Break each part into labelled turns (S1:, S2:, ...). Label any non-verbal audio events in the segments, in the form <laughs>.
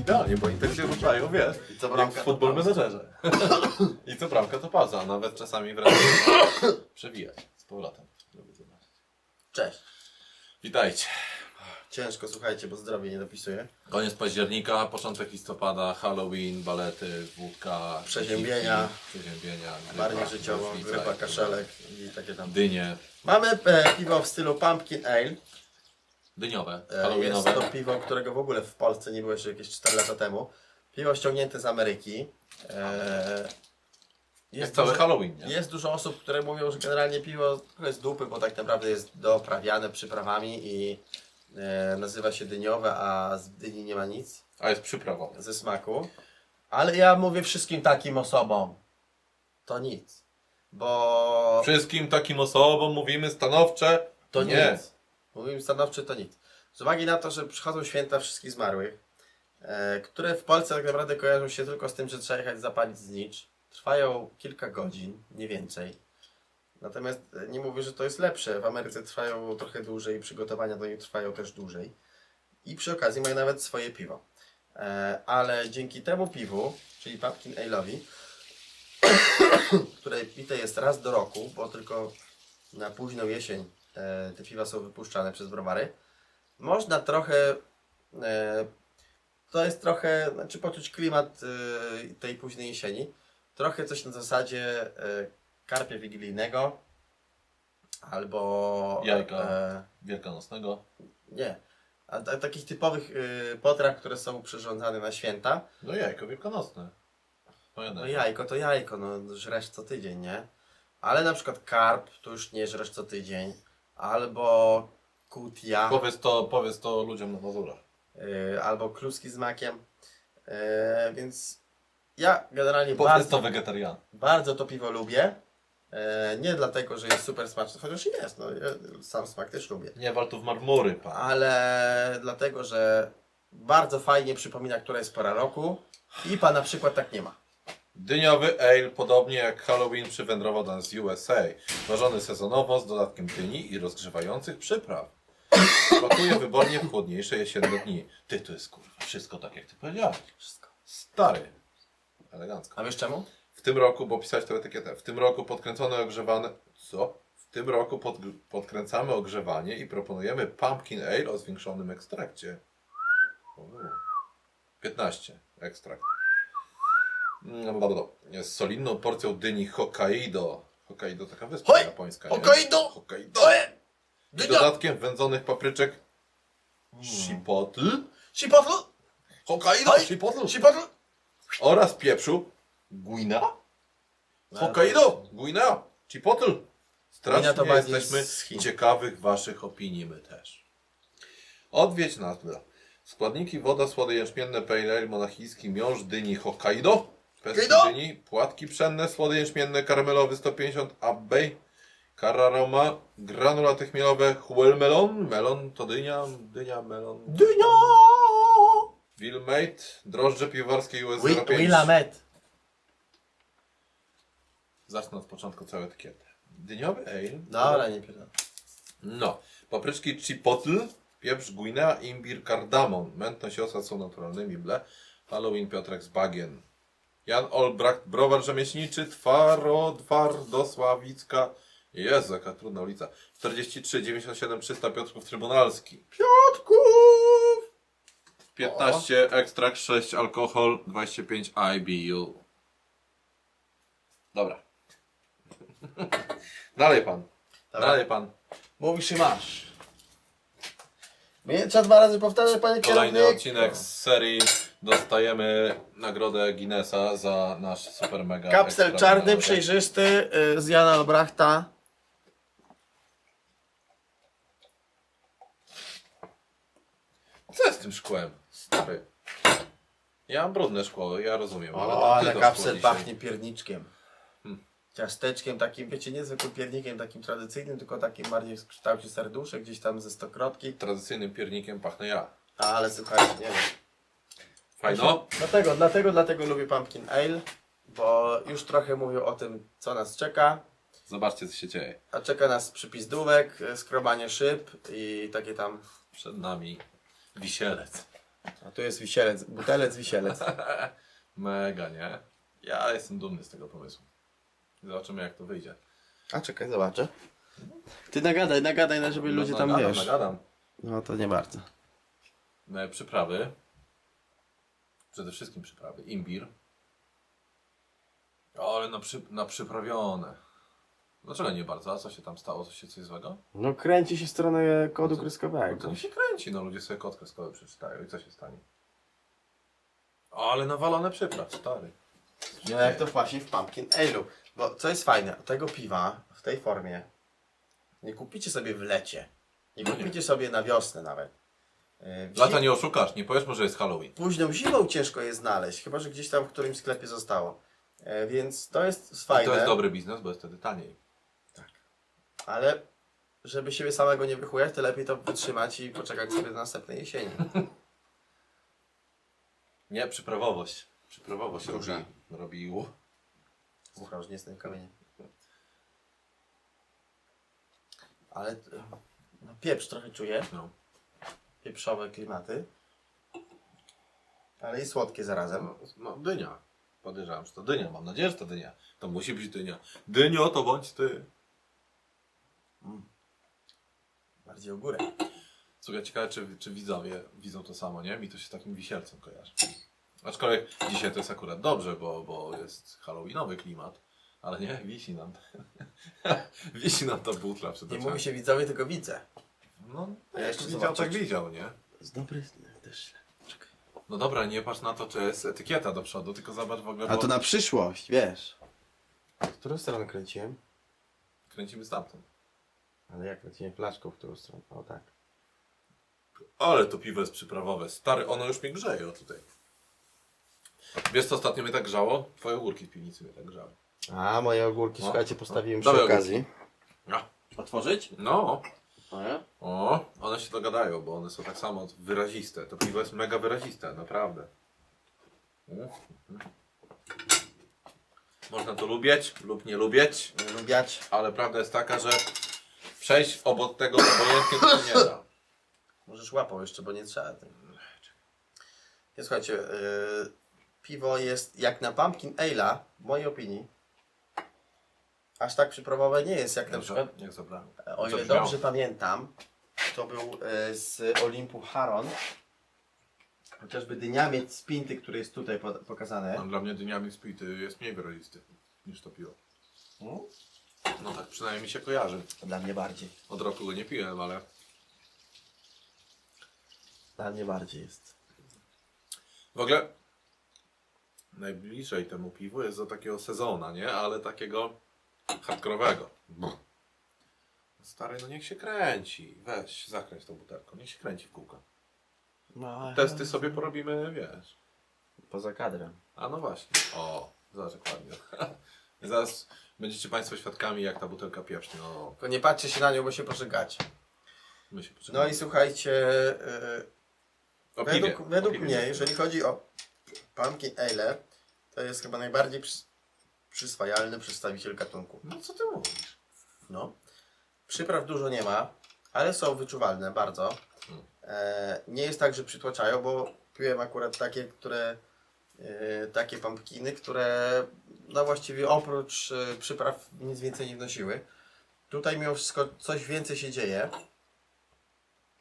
S1: Idealnie, bo Inter się ruszają, wiesz,
S2: I co
S1: jak
S2: bramka,
S1: w
S2: to
S1: futbol
S2: pauza.
S1: menedżerze. <laughs> I co bramka to pauza, a nawet czasami wręcz <coughs> przewijać z powrotem. Lubię.
S2: Cześć.
S1: Witajcie.
S2: Ciężko, słuchajcie, bo zdrowie nie dopisuję.
S1: Koniec października, początek listopada, Halloween, balety, wódka,
S2: Przeziębienia.
S1: dziki, przeziębienia
S2: Bardziej
S1: grypa,
S2: życiowo, grypa,
S1: to
S2: kaszelek i takie tam.
S1: Dynie,
S2: Mamy e, piwo w stylu Pumpkin Ale.
S1: dyniowe,
S2: E, jest
S1: halloweenowe.
S2: to piwo, którego w ogóle w Polsce nie było jeszcze jakieś 4 lata temu. Piwo ściągnięte z Ameryki. E,
S1: Jak cały Halloween, nie?
S2: Jest dużo osób, które mówią, że generalnie piwo jest dupy, bo tak naprawdę jest doprawiane przyprawami i e, nazywa się dyniowe, a z dyni nie ma nic
S1: A jest przyprawowe.
S2: ze smaku. Ale ja mówię wszystkim takim osobom, to nic. Bo
S1: Wszystkim takim osobom mówimy stanowcze,
S2: to
S1: nie.
S2: nic. Mówimy stanowcze, to nic. Z uwagi na to, że przychodzą święta wszystkich zmarłych, e, które w Polsce tak naprawdę kojarzą się tylko z tym, że trzeba jechać zapalić znicz. Trwają kilka godzin, nie więcej. Natomiast e, nie mówię, że to jest lepsze. W Ameryce trwają trochę dłużej, przygotowania do nich trwają też dłużej. I przy okazji mają nawet swoje piwo. E, ale dzięki temu piwu, czyli Pumpkin Ale'owi, <coughs> które pite jest raz do roku, bo tylko na późną jesień e, te piwa są wypuszczane przez browary, można trochę, e, to jest trochę, znaczy poczuć klimat e, tej późnej jesieni, trochę coś na zasadzie e, karpia wigilijnego, albo
S1: Jajka.
S2: E,
S1: Wielkanocnego.
S2: nie, a, a takich typowych e, potraw, które są przyrządzane na święta,
S1: No jajko wielkanocne. Majonez.
S2: No jajko to jajko, no żresz co tydzień, nie? Ale na przykład karp to już nie żresz co tydzień. Albo kutia,
S1: Powiedz to, powiedz to ludziom na Mazurach.
S2: y, albo kluski z makiem. Y, więc ja generalnie
S1: Powiedz
S2: bardzo,
S1: to wegetarian.
S2: bardzo to piwo lubię. Y, nie dlatego, że jest super smaczne, chociaż jest, no ja sam smak też lubię.
S1: Nie wal tu w marmury, pan.
S2: Ale dlatego, że bardzo fajnie przypomina, która jest pora roku. I pan na przykład tak nie ma.
S1: Dyniowy ale, podobnie jak Halloween przywędrował nas z USA. Ważony sezonowo z dodatkiem dyni i rozgrzewających przypraw. Smakuje wybornie w chłodniejsze jesienne dni. Ty, to jest kurwa, wszystko tak jak ty powiedziałeś.
S2: Wszystko.
S1: Stary. Elegancko.
S2: A wiesz czemu?
S1: W tym roku, bo pisać tę etykietę, w tym roku podkręcone ogrzewane... Co? W tym roku pod, podkręcamy ogrzewanie i proponujemy Pumpkin Ale o zwiększonym ekstrakcie. Uuu. 15 ekstrakt. Mm. Z solidną porcją dyni Hokkaido. Hokkaido taka wyspa
S2: Hoj!
S1: japońska, nie?
S2: Hokkaido!
S1: Hokkaido! I dodatkiem wędzonych papryczek Chipotle.
S2: Chipotle!
S1: Hokkaido! Chipotle! oraz pieprzu Guina. Hokkaido, Guina, Chipotle.
S2: Guina
S1: Strasznie
S2: to bardziej
S1: jesteśmy
S2: z Chin.
S1: ciekawych Waszych opinii, my też. Odwiedź nas. bla. Składniki woda, słody jęczmienne, pale ale, monachijski miąższ, dyni Hokkaido, pestki
S2: Hokkaido!
S1: dyni, płatki pszenne, słody jęczmienne, karmelowy 150 Abbey, Carraroma, granulaty chmielowe, Huel melon, melon to dynia, dynia, melon,
S2: Dynia!
S1: Wilmate, drożdże piwowarskie US
S2: Wi-
S1: 05.
S2: Willamette.
S1: Zacznę od początku całą etykietę. Dyniowy ale.
S2: Dobra, nie pierdolę.
S1: No. Papryczki chipotle, pieprz guinea, imbir, kardamon. Mentność i osad są naturalnymi ble. Halloween Piotrek z Bagien. Jan Olbracht, browar rzemieślniczy, Twaro, Twardosławicka. Jezu, jaka trudna ulica. 43 97 300 Piotrków Trybunalski.
S2: Piotków!
S1: 15 ekstrakt, 6 alkohol, 25 IBU. Dobra. Dalej pan.
S2: Dobra.
S1: Dalej pan.
S2: Mówisz i masz. Mnie trzeba dwa razy powtarzać, panie
S1: Kolejny
S2: kierownik.
S1: odcinek z serii. Dostajemy nagrodę Guinnessa za nasz super mega.
S2: Kapsel
S1: ekstra
S2: czarny,
S1: mega-
S2: przejrzysty, y, z Jana Albrachta.
S1: Co jest z tym szkłem? Stary. Ja mam brudne szkło, ja rozumiem. ale
S2: O,
S1: ty
S2: ale
S1: to
S2: kapsel
S1: dzisiaj.
S2: pachnie pierniczkiem. Ciasteczkiem takim, wiecie, nie zwykłym piernikiem takim tradycyjnym, tylko takim bardziej w kształcie serduszek, gdzieś tam ze stokrotki.
S1: Tradycyjnym piernikiem pachnę ja.
S2: Ale słuchajcie, nie wiem.
S1: Fajno?
S2: Dlatego, dlatego, dlatego lubię Pumpkin Ale, bo już trochę mówił o tym, co nas czeka.
S1: Zobaczcie, co się dzieje.
S2: A czeka nas przypis dówek, e, skrobanie szyb i takie tam.
S1: Przed nami wisielec.
S2: A tu jest wisielec, butelec, wisielec. <laughs>
S1: Mega, nie? Ja jestem dumny z tego pomysłu. Zobaczymy, jak to wyjdzie.
S2: A czekaj, zobaczę. Ty nagadaj, nagadaj, no, żeby ludzie tam
S1: nagadam,
S2: wiesz.
S1: Nagadam.
S2: No to nie bardzo.
S1: E, Przyprawy. Przede wszystkim przyprawy. Imbir. O, ale na, przy, na przyprawione. Dlaczego nie bardzo? A co się tam stało? Co się coś złego?
S2: No kręci się w stronę kodu
S1: No
S2: kreskowego.
S1: to nie się kręci, no ludzie sobie kod kreskowy przeczytają i co się stanie? O, ale nawalone przypraw, stary.
S2: No jak to właśnie w Pumpkin Ale'u. Bo co jest fajne, tego piwa w tej formie nie kupicie sobie w lecie. Nie
S1: No
S2: kupicie sobie na wiosnę nawet. Yy, w
S1: Lata nie oszukasz, nie powiesz, może jest Halloween.
S2: Późną zimą ciężko je znaleźć, chyba że gdzieś tam w którymś sklepie zostało. E, więc to jest fajne.
S1: I to jest dobry biznes, bo jest wtedy taniej.
S2: Ale żeby siebie samego nie wychujać, to lepiej to wytrzymać i poczekać sobie do następnej jesieni. <laughs>
S1: Nie, przyprawowość. Przyprawowość robi,
S2: Duża.
S1: robi u.
S2: Słuchaj, już nie jestem kamieniem. Ale no, pieprz trochę czuję,
S1: No.
S2: pieprzowe klimaty. Ale i słodkie zarazem.
S1: No, no, dynia. Podejrzewam, że to dynia. Mam nadzieję, że to dynia. To musi być dynia. Dynio, to bądź ty.
S2: Bardziej o górę.
S1: Słuchaj, ciekawe, czy, czy widzowie widzą to samo, nie? Mi to się z takim wisielcem kojarzy. Aczkolwiek dzisiaj to jest akurat dobrze, bo, bo jest halloweenowy klimat. Ale nie, wisi nam. <laughs> wisi nam ta butla przed
S2: Nie
S1: oczami.
S2: mówi się widzowie, tylko widzę.
S1: No,
S2: Ja
S1: jak
S2: jeszcze
S1: widział,
S2: zobaczyć.
S1: tak widział, nie?
S2: Z dobry też. Czekaj.
S1: No dobra, nie patrz na to, czy jest etykieta do przodu, tylko zobacz w ogóle,
S2: A
S1: bo
S2: to na przyszłość, wiesz. W którą stronę kręciłem?
S1: kręcimy stamtąd.
S2: Ale jak kręciłem flaszką w którą stronę? O tak.
S1: Ale to piwo jest przyprawowe. Stary, ono już mnie grzeje o tutaj. Wiesz co ostatnio mnie tak grzało? Twoje ogórki w piwnicy mnie tak grzały.
S2: A, moje ogórki,
S1: No.
S2: słuchajcie, postawiłem
S1: Dawaj
S2: przy okazji.
S1: A,
S2: Otworzyć?
S1: no,
S2: O,
S1: one się dogadają, bo one są tak samo wyraziste. To piwo jest mega wyraziste, naprawdę. Mm. Można to lubić lub nie lubić,
S2: Lubiać.
S1: ale prawda jest taka, że przejść obok tego obojętnie to się nie da.
S2: Możesz łapał jeszcze, bo nie trzeba. Nie, słuchajcie, yy, piwo jest jak na Pumpkin Ale'a, w mojej opinii, aż tak przyprawowe nie jest jak na przykład,
S1: jak zabrałem.
S2: o ile dobrze pamiętam, to był yy, z Olimpu Haron, chociażby dyniamiec z Pinty, który jest tutaj po- pokazany.
S1: No, dla mnie dyniami spity jest mniej wyrazisty niż to piwo.
S2: Mm,
S1: No tak przynajmniej mi się kojarzy.
S2: Dla mnie bardziej.
S1: Od roku go nie piłem, ale
S2: Dla mnie bardziej jest.
S1: w ogóle najbliżej temu piwu jest do takiego sezona, nie? Ale takiego hardkorowego. Stary, no niech się kręci. Weź, zakręć tą butelką. Niech się kręci w kółko.
S2: No,
S1: Testy sobie porobimy, wiesz.
S2: Poza kadrem.
S1: A no właśnie. O, zobacz jak ładnie. <laughs> Zaraz będziecie Państwo świadkami, jak ta butelka pieprznie. No,
S2: Tylko nie patrzcie się na nią, bo się pożegacie.
S1: my się poczekamy.
S2: No i słuchajcie, yy,
S1: o piwie.
S2: Według, według
S1: O piwie.
S2: mnie, jeżeli chodzi o Pumpkin Ale, to jest chyba najbardziej przys przyswajalny przedstawiciel gatunku.
S1: No co ty mówisz?
S2: No. Przypraw dużo nie ma, ale są wyczuwalne bardzo.
S1: Hmm.
S2: E, nie jest tak, że przytłaczają, bo piłem akurat takie, które e, takie pumpkiny, które no właściwie oprócz e, przypraw nic więcej nie wnosiły. Tutaj mimo wszystko coś więcej się dzieje.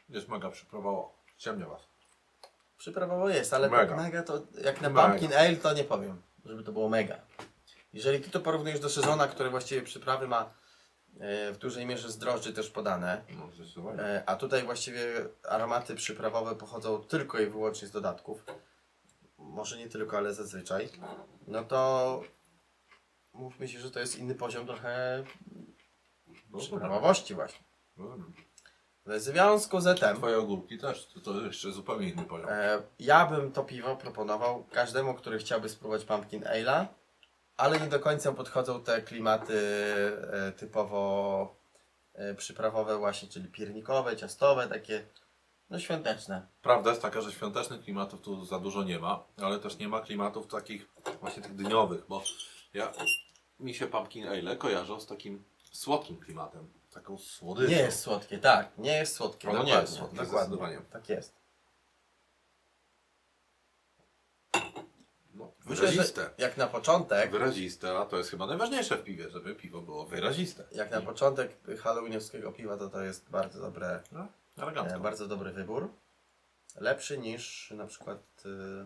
S1: Jest mega przyprawowo. Ciemnia was.
S2: Przyprawowo jest, ale
S1: Mega.
S2: tak mega to jak na
S1: Mega.
S2: Pumpkin Ale to nie powiem, żeby to było mega. Jeżeli ty to porównujesz do sezona, który właściwie przyprawy ma e, w dużej mierze z drożdży też podane,
S1: No
S2: e, a tutaj właściwie aromaty przyprawowe pochodzą tylko i wyłącznie z dodatków, może nie tylko, ale zazwyczaj, no to mówmy się, że to jest inny poziom trochę
S1: No,
S2: przyprawowości właśnie.
S1: Rozumiem.
S2: W związku z tym
S1: Twoje ogórki też, to, to jeszcze zupełnie inny poziom.
S2: E, ja bym to piwo proponował każdemu, który chciałby spróbować Pumpkin Ale'a, ale nie do końca podchodzą te klimaty e, typowo e, przyprawowe właśnie, czyli piernikowe, ciastowe, takie No świąteczne.
S1: Prawda jest taka, że świątecznych klimatów tu za dużo nie ma, ale też nie ma klimatów takich właśnie tych dniowych, bo ja mi się Pumpkin Ale kojarzą z takim słodkim klimatem, taką słodyczą.
S2: Nie jest słodkie, tak. Nie jest słodkie.
S1: Ono nie
S2: dokładnie,
S1: jest słodkie,
S2: dokładnie.
S1: zdecydowanie.
S2: Tak jest.
S1: no,
S2: Myślę, że
S1: wyraziste.
S2: jak na początek,
S1: Wyraziste, a to jest chyba najważniejsze w piwie, żeby piwo było wyraziste.
S2: jak na początek halloweenowskiego piwa, to to jest bardzo dobre,
S1: No,
S2: e, bardzo dobry wybór. Lepszy niż na przykład, y,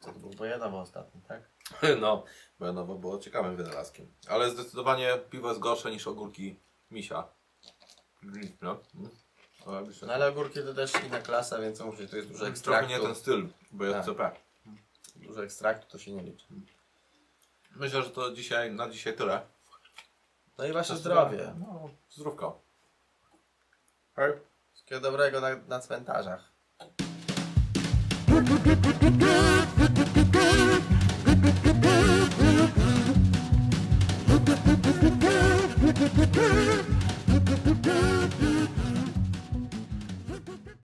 S2: co to był Bojanowo ostatni, tak? <laughs>
S1: No, Bojanowo było ciekawym wynalazkiem. Ale zdecydowanie piwo jest gorsze niż ogórki misia. No.
S2: No ale ogórki to też inna klasa, więc mówię, to jest dużo
S1: Trochę
S2: ekstraktu.
S1: nie ten styl, bo jest
S2: Tak.
S1: CP.
S2: Dużo ekstraktu to się nie liczy.
S1: Myślę, że to dzisiaj, na dzisiaj tyle.
S2: No i wasze zdrowie.
S1: No, zdrówko. Hej.
S2: Wszystkiego dobrego na, na cmentarzach.
S3: Thank you. do, do.